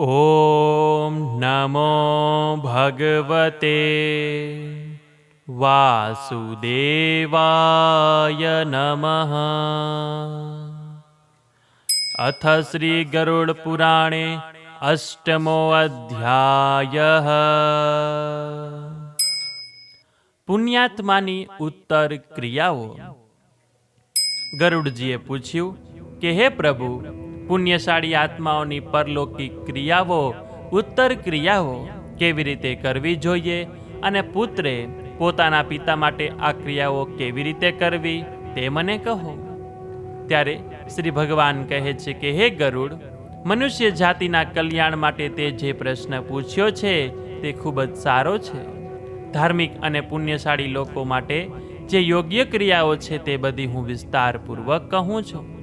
ॐ नमो भगवते वासुदेवाय नमः अथ श्रीगरुडपुराणे अष्टमोऽध्यायः પુણ્યાત્માની ઉત્તર ક્રિયાઓ ગરુડજીએ પૂછ્યું કે હે પ્રભુ પુણ્યશાળી આત્માઓની પરલૌકિક ક્રિયાઓ, ઉત્તર ક્રિયાઓ કેવી રીતે કરવી જોઈએ અને પુત્રે પોતાના પિતા માટે આ ક્રિયાઓ કેવી રીતે કરવી તે મને કહો. ત્યારે શ્રી ભગવાન કહે છે કે, હે ગરુડ, મનુષ્ય જાતિના કલ્યાણ માટે તે જે પ્રશ્ન પૂછ્યો છે તે ખૂબ જ સારો છે. ધાર્મિક અને પુણ્યશાળી લોકો માટે જે યોગ્ય ક્રિયાઓ છે તે બધી હું વિસ્તારપૂર્વક કહું છું.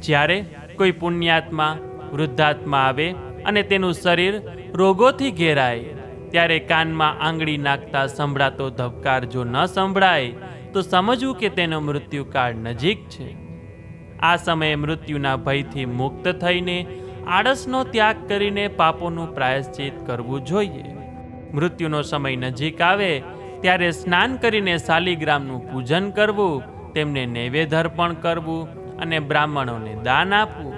જ્યારે કોઈ પુણ્યાત્મા, વૃદ્ધાત્મા આવે અને તેનું શરીર રોગોથી ઘેરાય, ત્યારે કાનમાં આંગળી નાખતા સંભળાતો ધબકાર જો ન સંભળાય, તો સમજવું કે તેનો મૃત્યુકાળ નજીક છે. આ સમયે મૃત્યુના ભયથી મુક્ત થઈને આળસનો ત્યાગ કરીને પાપોનું પ્રાયશ્ચિત કરવું જોઈએ. મૃત્યુનો સમય નજીક આવે, ત્યારે સ્નાન કરીને શાલિગ્રામનું પૂજન કરવું, તેમને નૈવેદ્ય અર્પણ કરવું અને બ્રાહ્મણોને દાન આપવું.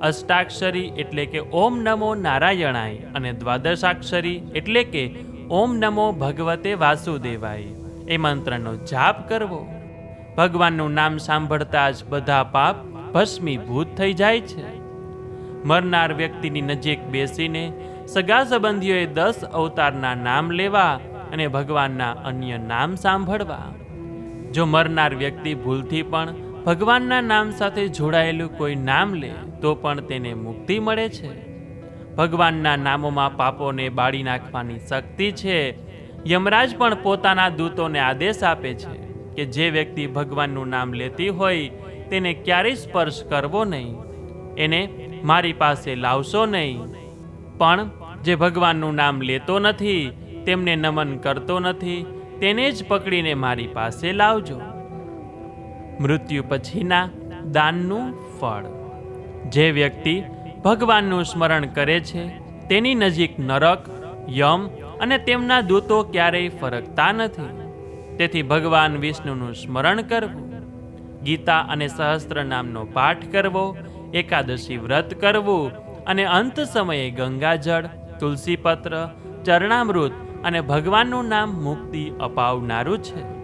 અષ્ટાક્ષરી એટલે કે ઓમ નમો નારાયણાય અને દ્વાદશાક્ષરી એટલે કે ઓમ નમો ભગવતે વાસુદેવાય. એ મંત્રનો જાપ કરવો. ભગવાનનું નામ સાંભળતા જ બધા પાપ ભસ્મીભૂત થઈ જાય છે. મરનાર વ્યક્તિની નજીક બેસીને સગા સંબંધીઓએ દસ અવતારના નામ લેવા અને ભગવાનના અન્ય નામ સાંભળવા. જો મરનાર વ્યક્તિ ભૂલથી પણ ભગવાનના નામ સાથે જોડાયેલું કોઈ નામ લે, તો પણ તેને મુક્તિ મળે છે. ભગવાનના નામોમાં પાપોને બાળી નાખવાની શક્તિ છે. યમરાજ પણ પોતાના દૂતોને આદેશ આપે છે કે જે વ્યક્તિ ભગવાનનું નામ લેતી હોય, તેને ક્યારેય સ્પર્શ કરવો નહીં. એને મારી પાસે લાવશો નહીં. પણ જે ભગવાનનું નામ લેતો નથી, તેમને નમન કરતો નથી, તેને જ પકડીને મારી પાસે લાવજો. મૃત્યુ પછીના દાનનું ફળ. જે વ્યક્તિ ભગવાનનું સ્મરણ કરે છે, તેની નજીક નરક, યમ અને તેમના દૂતો ક્યારેય ફરકતા નથી. તેથી ભગવાન વિષ્ણુનું સ્મરણ કરવું, ગીતા અને સહસ્ત્ર નામનો પાઠ કરવો, એકાદશી વ્રત કરવું અને અંત સમયે ગંગાજળ, તુલસીપત્ર, ચરણામૃત અને ભગવાનનું નામ મુક્તિ અપાવનારું છે.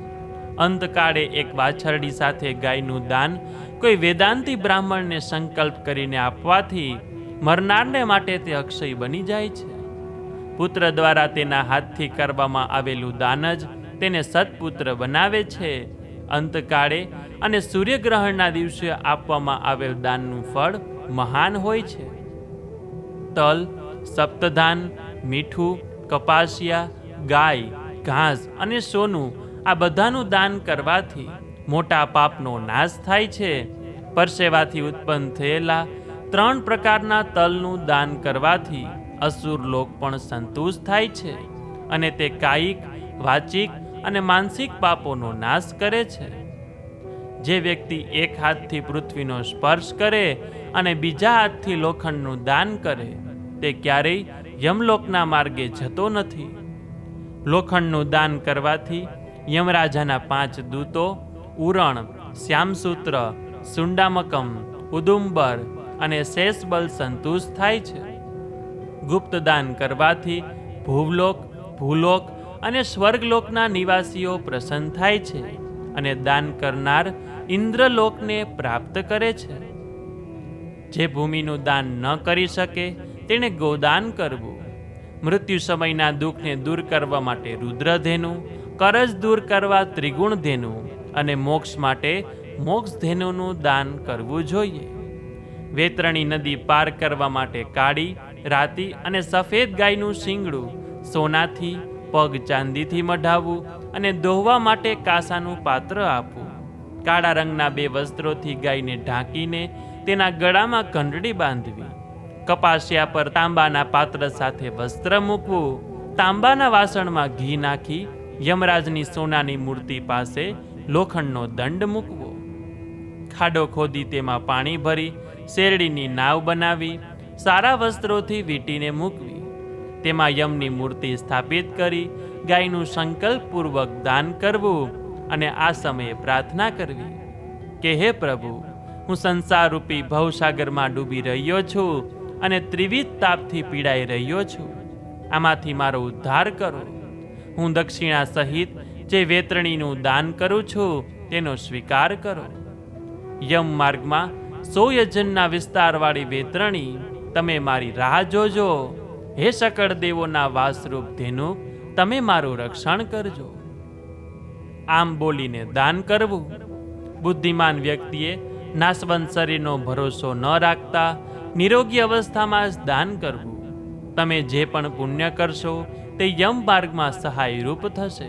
અંતકાળે એક વાછરડી સાથે ગાયનું દાન કોઈ વેદાંતિ બ્રાહ્મણને સંકલ્પ કરીને આપવાથી મરનારને માટે તે અક્ષય બની જાય છે. પુત્ર દ્વારા તેના હાથથી કરવામાં આવેલું દાન જ તેને સત્પુત્ર બનાવે છે. અંતકાળે અને સૂર્યગ્રહણના દિવસે આપવામાં આવેલ દાનનું ફળ મહાન હોય છે. તલ, સપ્તધાન, મીઠું, કપાસિયા, ગાય, ઘાસ અને સોનું આ બધાનું દાન કરવાથી મોટા પાપનો નાશ થાય છે. પરસેવાથી ઉત્પન્ન થયેલા ત્રણ પ્રકારના તલનું દાન કરવાથી અસુર લોક પણ સંતુષ્ટ થાય છે અને તે કાયિક, વાચિક અને માનસિક પાપોનો નાશ કરે છે. જે વ્યક્તિ એક હાથથી પૃથ્વીનો સ્પર્શ કરે અને બીજા હાથથી લોખંડનું દાન કરે, તે ક્યારેય યમલોકના માર્ગે જતો નથી. લોખંડનું દાન કરવાથી યમરાજાના પાંચ દૂતો, ઉરણ, શ્યામસૂત્ર, સુંડામકમ, ઉદુંબર અને શેષબલ સંતુષ્ટ થાય છે. ગુપ્ત દાન કરવાથી ભૂવલોક, ભૂલોક અને સ્વર્ગલોકના નિવાસીઓ પ્રસન્ન થાય છે અને દાન કરનાર ઇન્દ્રલોકને પ્રાપ્ત કરે છે. જે ભૂમિનું દાન ન કરી શકે, તેણે ગોદાન કરવું. મૃત્યુ સમયના દુઃખને દૂર કરવા માટે રુદ્રધેનુ કરજ દૂર કરવા ત્રિગુણ ધેનુ અને મોક્ષ માટે મોક્ષ ધેનુનું દાન કરવું જોઈએ. વેતરણી નદી પાર કરવા માટે કાળી, રાતી અને સફેદ ગાયનું શીંગડું, સોનાથી, પગ ચાંદીથી મઢાવવું અને દોહવા માટે કાસાનું પાત્ર આપવું. કાળા રંગના બે વસ્ત્રોથી ગાયને ઢાંકીને તેના ગળામાં ઘંટડી બાંધવી. કપાસિયા પર તાંબાના પાત્ર સાથે વસ્ત્ર મૂકવું. તાંબાના વાસણમાં ઘી નાખી યમરાજની સોનાની મૂર્તિ પાસે લોખંડનો દંડ મૂકવો. ખાડો ખોદી તેમાં પાણી ભરી, શેરડીની નાવ બનાવી, સારા વસ્ત્રોથી વીંટીને મૂકવી. તેમાં યમની મૂર્તિ સ્થાપિત કરી, ગાયનું સંકલ્પપૂર્વક દાન કરવું અને આ સમયે પ્રાર્થના કરવી. કે હે પ્રભુ, હું સંસારરૂપી ભવસાગરમાં ડૂબી રહ્યો છું અને ત્રિવિધ તાપથી પીડાઈ રહ્યો છું. આમાંથી મારો ઉદ્ધાર કરો. હું દક્ષિણા સહિત જે વેતરણીનું દાન કરું છું, તેનો સ્વીકાર કરો. યમ માર્ગમાં સો યજનના વિસ્તારવાળી વેતરણી, તમે મારી રાહ જોજો. હે સકળ દેવોના વાસરૂપ ધેનુ, તમે મારું રક્ષણ કરજો. આમ બોલીને દાન કરવું. બુદ્ધિમાન વ્યક્તિએ નાશવંત શરીરનો ભરોસો ન રાખતા, નિરોગી અવસ્થામાં જ દાન કરવું. તમે જે પણ પુણ્ય કરશો તે યમ માર્ગમાં સહાયરૂપ થશે.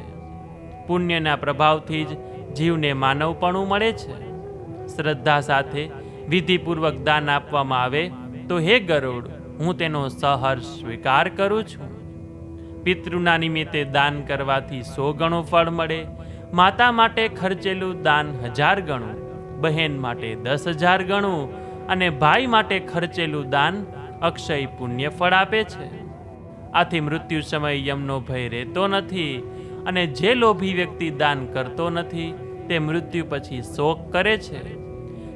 પુણ્યના પ્રભાવથી જ જીવને માનવપણું મળે છે. શ્રદ્ધા સાથે વિધિપૂર્વક દાન આપવામાં આવે તો હે ગરુડ, હું તેનો સહર્ષ સ્વીકાર કરું છું. પિતૃના નિમિત્તે દાન કરવાથી સો ગણું ફળ મળે. માતા માટે ખર્ચેલું દાન હજાર ગણું, બહેન માટે દસ હજાર ગણું અને ભાઈ માટે ખર્ચેલું દાન અક્ષય પુણ્ય ફળ આપે છે. આથી મૃત્યુ સમય યમનો ભય રહેતો નથી અને જે લોભી વ્યક્તિ દાન કરતો નથી, તે મૃત્યુ પછી શોક કરે છે.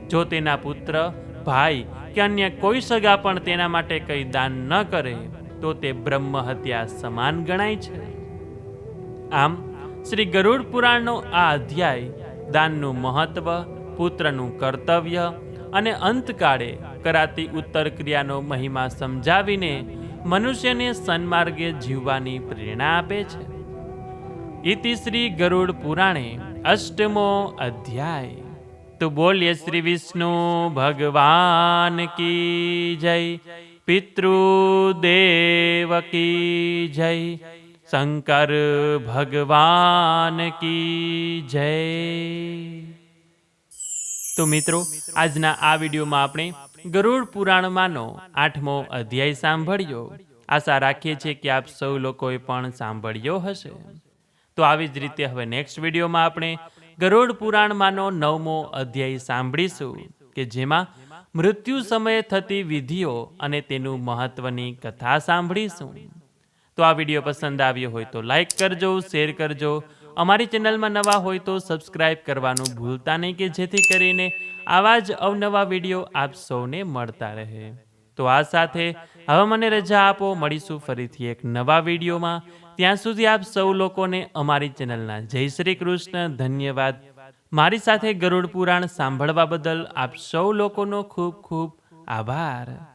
જો તેના પુત્ર, ભાઈ કે અન્ય કોઈ સગા પણ તેના માટે કંઈ દાન ન કરે, તો તે બ્રહ્મ હત્યા સમાન ગણાય છે. આમ, શ્રી ગરુડ પુરાણનો આ અધ્યાય દાનનું મહત્વ, પુત્રનું કર્તવ્ય અને અંતકાળે કરાતી ઉત્તર ક્રિયાનો મહિમા સમજાવીને મનુષ્યને સન્માર્ગે જીવવાની પ્રેરણા આપે છે. ઇતિ શ્રી ગરુડ પુરાણે અષ્ટમો અધ્યાય. તો બોલીએ શ્રી વિષ્ણુ ભગવાન કી જય, પિતૃદેવ કી જય, શંકર ભગવાન કી જય. તો મિત્રો, આજના આ વિડીયોમાં આપણે ગરુડ પુરાણમાંનો આઠમો અધ્યાય સાંભળ્યો. આશા રાખીએ છીએ કે આપ સૌ લોકોએ પણ સાંભળ્યો હશે. તો આવી જ રીતે હવે નેક્સ્ટ વિડીયોમાં આપણે ગરુડ પુરાણમાંનો નવમો અધ્યાય સાંભળીશું, કે જેમાં મૃત્યુ સમયે થતી વિધિઓ અને તેનું મહત્વની કથા સાંભળીશું. તો આ વીડિયો પસંદ આવ્યો હોય તો લાઈક કરજો, શેર કરજો. અમારી ચેનલમાં નવા હોય તો સબસ્ક્રાઇબ કરવાનું ભૂલતા નહીં, કે જેથી કરીને આવા જ અવનવા વીડિયો આપ સૌને મળતા રહે. તો આ સાથે હવે મને રજા આપો, મળીશું ફરીથી એક નવા વિડીયોમાં. ત્યાં સુધી આપ સૌ લોકોને અમારી ચેનલના જય શ્રી કૃષ્ણ, ધન્યવાદ. મારી સાથે ગરુડ પુરાણ સાંભળવા બદલ આપ સૌ લોકોનો ખૂબ ખૂબ આભાર.